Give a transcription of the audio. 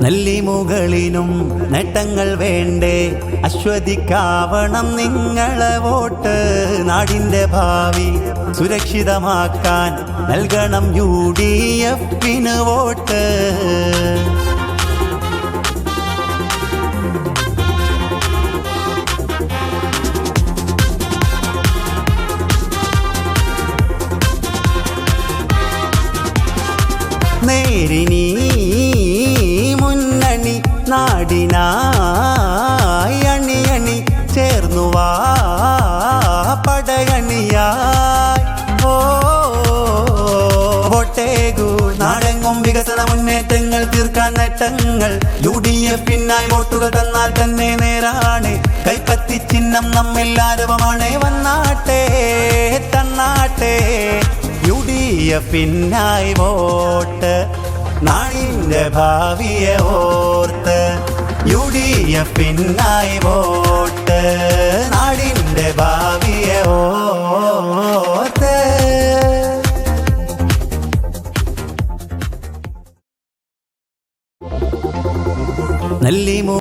നെല്ലിമുകളിനും നേട്ടങ്ങൾ വേണ്ടേ? അശ്വതിക്കാവണം നിങ്ങളെ വോട്ട് നാടിന്റെ ഭാവി സുരക്ഷിതമാക്കാൻ നൽകണം യു ഡി എഫിന് വോട്ട്. നേരിനീ മുന്നണി നാടിനായി അണിയണി ചേർന്നു വാ പടയണിയായി. ഓ വോട്ടേകു. നാടെങ്ങും വികസന മുന്നേറ്റങ്ങൾ തീർക്കാൻ നേട്ടങ്ങൾ. യു ഡി എഫിനായി വോട്ടുകൾ തന്നാൽ തന്നെ നേരാണ്. കൈപ്പത്തി ചിഹ്നം നമ്മിൽ ആരവമാണ് വന്നാട്ടെ തന്നാട്ടെ. യു പിന്നായി വോട്ട്. നാടിന്റെ ഭാവിയെ ഓർത്ത് യു ഡി പിന്നായി വോട്ട്. നാടിന്റെ ഭാവിയെ ഓർത്ത്. നെല്ലിമു